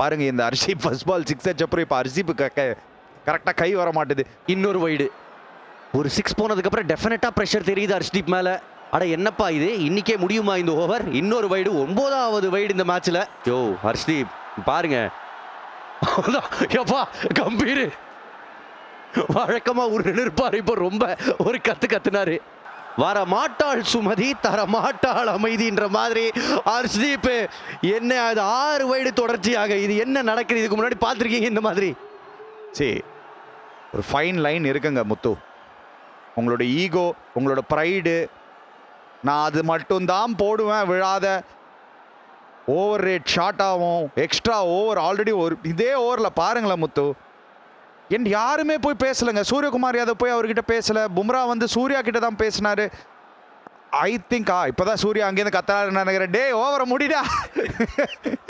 பாருங்க இந்த அர்ஷிப் first ball six அடிச்ச அப்புறம் இப்போ அர்ஷிப் கரெக்டாக கை வர மாட்டுது. இன்னொரு வைடு ஒரு சிக்ஸ் போனதுக்கப்புறம் டெஃபினட்டாக ப்ரெஷர் தெரியுது அர்ஷ்தீப் மேலே. அட என்னப்பா இது? இன்னிக்கே முடியுமா இந்த ஓவர் இன்னொரு வைடு ஒன்பதாவது வைடு இந்த மேட்ச்ல யோ ஹர்ஷ்தீப் பாருங்க. எப்பா கம்பீர். வழக்கமாக ஒரு நிற்பார் இப்போ ரொம்ப ஒரு கத்து கத்துனாரு. வர மாட்டாள் சுமதி தர மாட்டாள் அமைதின்ற மாதிரி ஹர்ஷ்தீப் என்ன அது ஆறு வைடு தொடர்ச்சியாக இது என்ன நடக்குது? இதுக்கு முன்னாடி பார்த்துருக்கீங்க இந்த மாதிரி? சரி ஒரு ஃபைன் லைன் இருக்குங்க முத்து. உங்களோட ஈகோ உங்களோட ப்ரைடு நான் அது மட்டும்தான் போடுவேன் விழாத. ஓவர் ரேட் ஷார்ட் ஆகும் எக்ஸ்ட்ரா ஓவர் ஆல்ரெடி ஒரு இதே ஓவரில் பாருங்களேன் முத்து. என் யாருமே போய் பேசலைங்க. சூரியகுமார் யாதவ் போய் அவர்கிட்ட பேசல. பும்ரா வந்து சூர்யா கிட்ட தான் பேசினாரு. ஐ திங்க் ஆ இப்போதான் சூர்யா அங்கேருந்து கத்துறாரு நினைக்கிறேன். டே ஓவரை முடிடா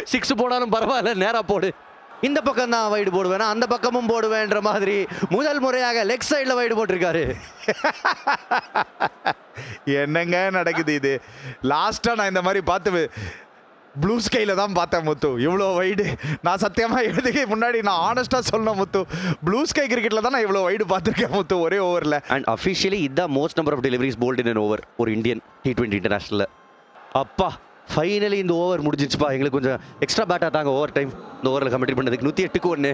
சிக்ஸ் போனாலும் பரவாயில்ல நேரா போடு. இந்த பக்கம் தான் வைடு போடுவேன் அந்த பக்கமும் போடுவேன்ற மாதிரி முதல் முறையாக லெக் சைடில் வைடு போட்டிருக்காரு. என்னங்க நடக்குது இது? லாஸ்ட்டாக நான் இந்த மாதிரி பார்த்து ப்ளூ ஸ்கையில் தான் பார்த்தேன் முத்து. இவ்வளோ வைடு நான் சத்தியமாக எழுதுக்கு முன்னாடி நான் ஆனஸ்ட்டாக சொல்லணும் முத்து. ப்ளூ ஸ்கை கிரிக்கெட்டில் தான் நான் இவ்வளோ வைடு பார்த்துருக்கேன் முத்து ஒரே ஓவரில் அண்ட் அஃபிஷியலி இதுதான் most number of deliveries bowled in over ஒரு இந்தியன் டி டுவெண்ட்டி இன்டர்நேஷனலில் அப்பா ஃபைனலி இந்த ஓவர் முடிஞ்சிச்சுப்பா எங்களுக்கு கொஞ்சம் எக்ஸ்ட்ரா பேட்டாக தாங்க ஓவர் டைம் இந்த ஓவரில் கம்ப்ளீட் பண்ணதுக்கு நூற்றி எட்டுக்கு ஒன்று